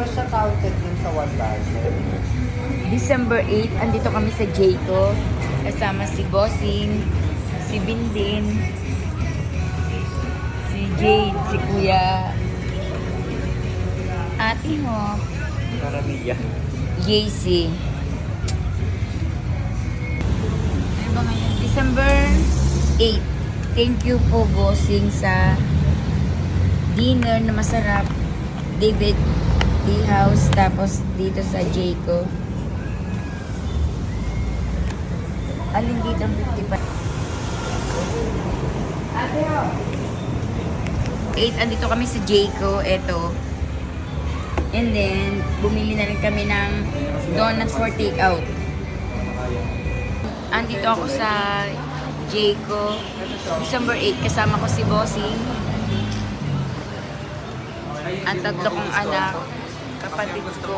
ba siya counted din sa 1,000? December 8, andito kami sa Jayco. Kasama si Bossing, si Bindin, si Jade, si Kuya. Ate mo, Karamiya. JC. Ano ba ngayon? December 8. Thank you po, Bossing, sa dinner na masarap. David Tea House, tapos dito sa Jayco. Alin dito ang 55? Ate ho! 8, andito kami sa Jayco. Eto. And then, bumili na rin kami ng donuts for takeout. Andito ako sa Jayco, December 8. Kasama ko si Bossing. Ang tatlo kong anak, kapatid ko,